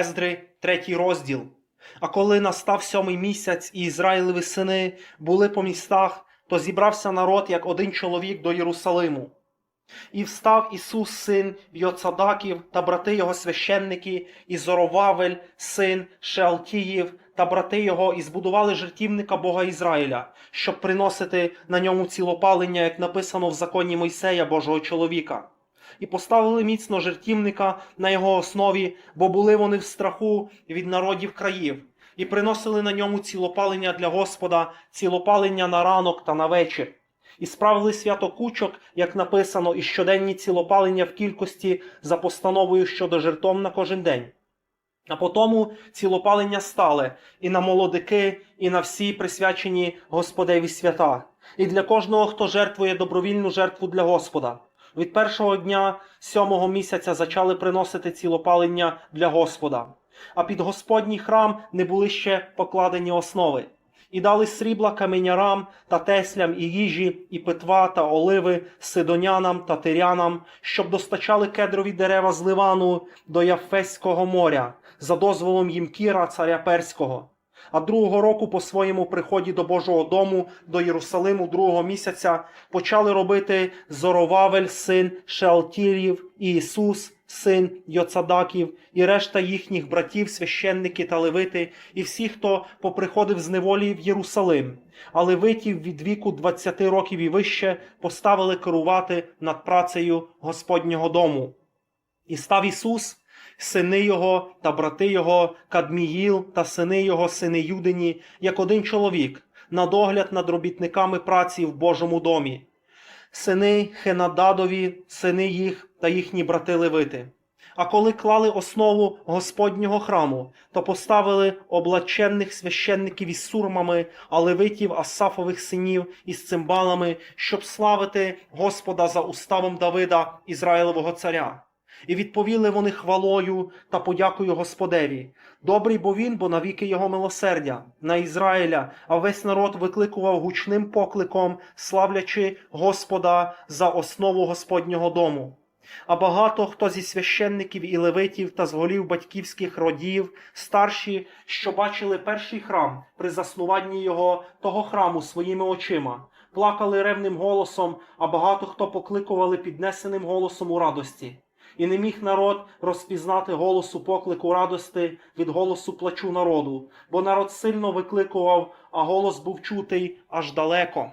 Ездри, третій розділ. А коли настав сьомий місяць, і Ізраїлеві сини були по містах, то зібрався народ як один чоловік до Єрусалиму. І встав Ісус, син Йоцадаків, та брати його священники, і Зоровавель, син Шеалтіїв, та брати його, і збудували жертівника Бога Ізраїля, щоб приносити на ньому цілопалення, як написано в законі Мойсея, Божого чоловіка. І поставили міцно жертівника на його основі, бо були вони в страху від народів країв, і приносили на ньому цілопалення для Господа, цілопалення на ранок та на вечір. І справили свято кучок, як написано, і щоденні цілопалення в кількості за постановою щодо жертов на кожен день. А потому цілопалення стали і на молодики, і на всі присвячені Господеві свята, і для кожного, хто жертвує добровільну жертву для Господа. Від першого дня сьомого місяця зачали приносити цілопалення для Господа. А під Господній храм не були ще покладені основи. І дали срібла каменярам та теслям і їжі, і питва та оливи сидонянам та тирянам, щоб достачали кедрові дерева з Ливану до Яфеського моря за дозволом їм Кіра, царя Перського. А другого року, по своєму приході до Божого дому, до Єрусалиму другого місяця, почали робити Зоровавель, син Шеалтірів, Ісус, син Йоцадаків, і решта їхніх братів, священники та левити, і всі, хто поприходив з неволі в Єрусалим. А левитів від віку 20 років і вище поставили керувати над працею Господнього дому. І став Ісус, сини його та брати його, Кадміїл та сини його, сини Юдині, як один чоловік, на догляд над робітниками праці в Божому домі. Сини Хенададові, сини їх та їхні брати Левити. А коли клали основу Господнього храму, то поставили облаченних священників із сурмами, а левитів Асафових синів із цимбалами, щоб славити Господа за уставом Давида, Ізраїлевого царя. І відповіли вони хвалою та подякою Господеві. Добрий бо він, бо навіки його милосердя на Ізраїля, а весь народ викликував гучним покликом, славлячи Господа за основу Господнього дому. А багато хто зі священників і левитів та з голів батьківських родів, старші, що бачили перший храм при заснуванні його того храму своїми очима, плакали ревним голосом, а багато хто покликували піднесеним голосом у радості. І не міг народ розпізнати голосу поклику радости від голосу плачу народу, бо народ сильно викликував, а голос був чутий аж далеко.